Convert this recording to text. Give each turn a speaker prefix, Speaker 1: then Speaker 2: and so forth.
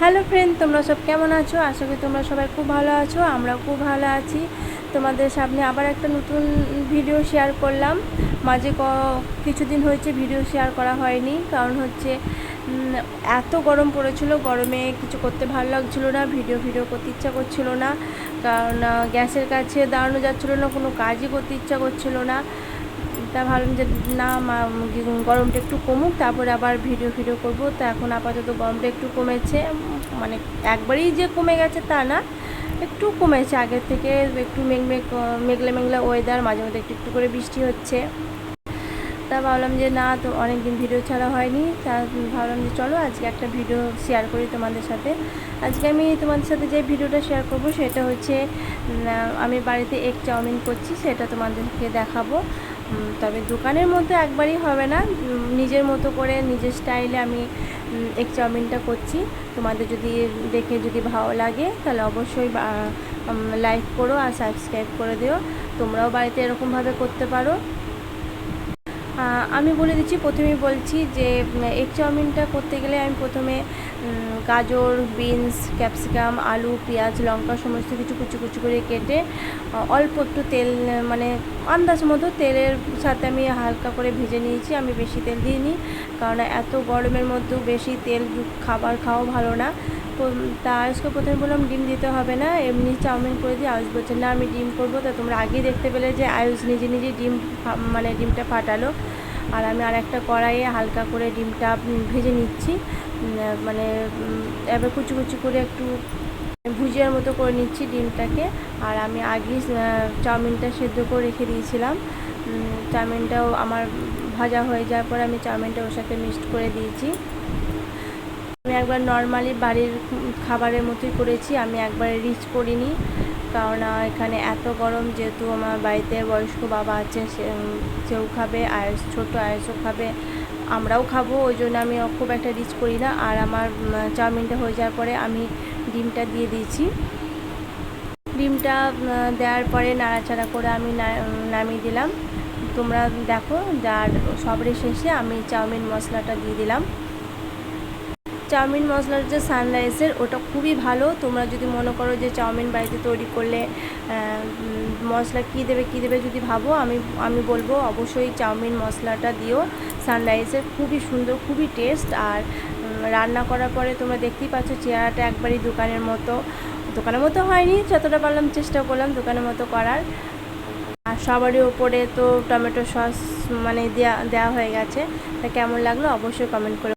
Speaker 1: Hello friend, তোমরা সব কেমন আছো? আশা করি তোমরা সবাই খুব ভালো আছো, আমরাও খুব ভালো আছি। তোমাদের সামনে আবার একটা নতুন ভিডিও শেয়ার করলাম। মাঝে ক, কিছুদিন হয়েছে ভিডিও শেয়ার করা হয়নি, কারণ হচ্ছে এত গরম পড়েছিল, গরমে কিছু করতে ভালো লাগছিল না ভিডিও ভিডিও করতে ইচ্ছা করছিল না, কারণ গ্যাসের কাছে দাঁড়ানো যাচ্ছিল না, কোনো কাজই করতে ইচ্ছা করছিল না। তা ভাবলাম যে না গরমটা একটু কমুক, তারপরে আবার ভিডিও ভিডিও করব। তো এখন আপাতত গরমটা একটু কমেছে মানে একবারেই যে কমে গেছে তা না, একটু কমেছে আগের থেকে, একটু মেঘ মেঘ, মেঘলা মেঘলা ওয়েদার মাঝে মধ্যে একটু একটু করে বৃষ্টি হচ্ছে। তা ভাবলাম যে না, তো অনেক দিন ভিডিও ছাড়া হয়নি, তা ভাবলাম যে চলো আজকে একটা ভিডিও শেয়ার করি তোমাদের সাথে। আজকে আমি তোমাদের সাথে যে ভিডিওটা শেয়ার করব, সেটা হচ্ছে আমি বাড়িতে এগ চাউমিন করছি, সেটা তোমাদেরকে দেখাবো। তবে দোকানের মতো একবারই হবে না। নিজের মতো করে নিজের স্টাইলে আমি এগ চাউমিনটা করছি। তোমাদের যদি দেখে যদি ভালো লাগে, তাহলে অবশ্যই লাইক করো আর সাবস্ক্রাইব করে দিও। তোমরাও বাড়িতে এরকমভাবে করতে পারো। আমি বলে দিচ্ছি, প্রথমেই বলছি যে এগ চাউমিনটা করতে গেলে আমি প্রথমে গাজর, বিনস, ক্যাপসিকাম, আলু, পেঁয়াজ, লঙ্কা সমস্ত কিছু কুচি কুচি করে কেটে অল্প একটু তেল মানে আন্দাজ মতো তেলের সাথে আমি হালকা করে ভেজে নিয়েছি। আমি বেশি তেল দিইনি, কারণ এত গরমের মধ্যেও বেশি তেল খাবার খাওয়া ভালো না। তো আজকে প্রথমে বললাম ডিম দিতে হবে না, এমনি চাউমিন করে দিয়ে আয়ুষ বলছে, না, আমি ডিম করব। তা তোমরা আগেই দেখতে পেলে যে আয়ুষ নিজে নিজে ডিম মানে ডিমটা ফাটালো। আর আমি আর একটা কড়াইয়ে হালকা করে ডিমটা ভেজে নিচ্ছি। মানে এবার কুচি কুচি করে একটু ভুজিয়ার মতো করে নিচ্ছি ডিমটাকে। আর আমি আগে চাউমিনটা সেদ্ধ করে রেখে দিয়েছিলাম। চাউমিনটাও আমার ভাজা হয়ে যাওয়ার পর আমি চাউমিনটা ওর সাথে মিক্সড করে দিয়েছি। আমি একবার নর্মালি বাড়ির খাবারের মতোই করেছি, আমি একবার রিচ করিনি। কারণ এখানে এত গরম যেহেতু আমার বাড়িতে বয়স্ক বাবা আছে সেও খাবে আয়ুষ ছোটো আয়ুষও খাবে, আমরাও খাব, ওই জন্য আমি খুব একটা রিচ করি না। আর আমার চাউমিনটা হয়ে যাওয়ার পরে আমি ডিমটা দিয়ে দিয়েছি। ডিমটা দেওয়ার পরে নাড়াচাড়া করে আমি নামিয়ে দিলাম। তোমরা দেখো, যার সবরের শেষে আমি চাউমিন মশলাটা দিয়ে দিলাম। চাউমিন মশলার যে সানরাইজের ওটা খুবই ভালো। তোমরা যদি মনে করো যে চাউমিন বাড়িতে তৈরি করলে মশলা কী দেবে কী দেবে যদি ভাবো, আমি আমি বলব অবশ্যই চাউমিন মশলাটা দিও। সানরাইজের খুবই সুন্দর, খুবই টেস্ট। আর রান্না করার পরে তোমরা দেখতেই পাচ্ছ চেহারাটা একবারই দোকানের মতো। দোকানের মতো হয়নি, যতটা পারলাম চেষ্টা করলাম দোকানের মতো করার। আর সবারই ওপরে তো টমেটো সস মানে দেওয়া দেওয়া হয়ে গেছে। তা কেমন লাগল অবশ্যই কমেন্ট করে